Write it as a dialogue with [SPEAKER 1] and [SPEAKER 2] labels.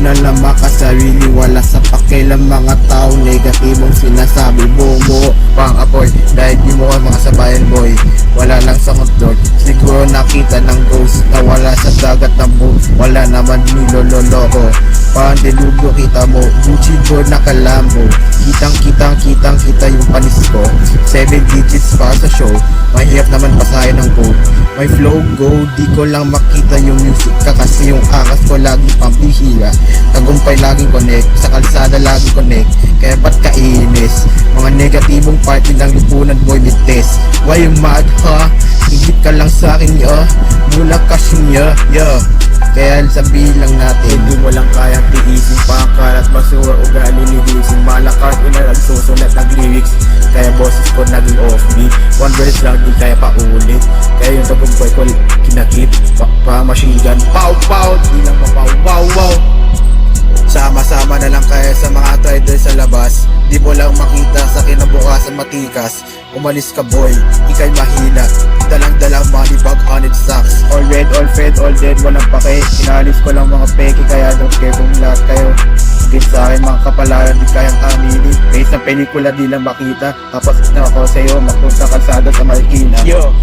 [SPEAKER 1] na makasarili Wala sa pakialam. Mga tao Negatibong sinasabi. Bumuo pang apoy Dahil di mo ka mga sabayan boy. Wala lang sa hotdog Siguro nakita ng ghost Na wala Delugo kita mo Gucci board na kalambo Kitang kitang kitang kita yung panis ko. 7 digits pa sa show. Mahirap naman basahin ng code. May flow go Di ko lang makita yung music ka Kasi yung akas ko laging pampihila Tagumpay laging connect Sa kalsada laging connect. Kaya ba't kainis Mga negatibong party ng lipunan boy bites Why you mad ha? Higit ka lang sa akin yo Mula kashmir yo kaya sabihin lang natin Hindi mo lang kayang tiisin Pangkarat, basura, ugali, lilisin Malakas, ina nagsusulat ng lyrics Kaya boses ko naging offbeat One verse lang, di kaya pa ulit Kaya yung tagumpay ko kinakip Pa, pa machine gun, pow pow Di lang mapaw, wow wow. Sama-sama na lang kaya sa mga traders sa labas. Di mo lang makita sa kinabukasan matikas. Umalis ka boy, ikay mahina stacks All fed, all dead, walang pake Inalis ko lang mga peke kaya don't care kung lahat kayo. Higit sa akin mga kapalaran di kayang aminin. Base na pelikula di lang makita. Tapos na ako sa'yo, makung sa kalsada sa Marikina yo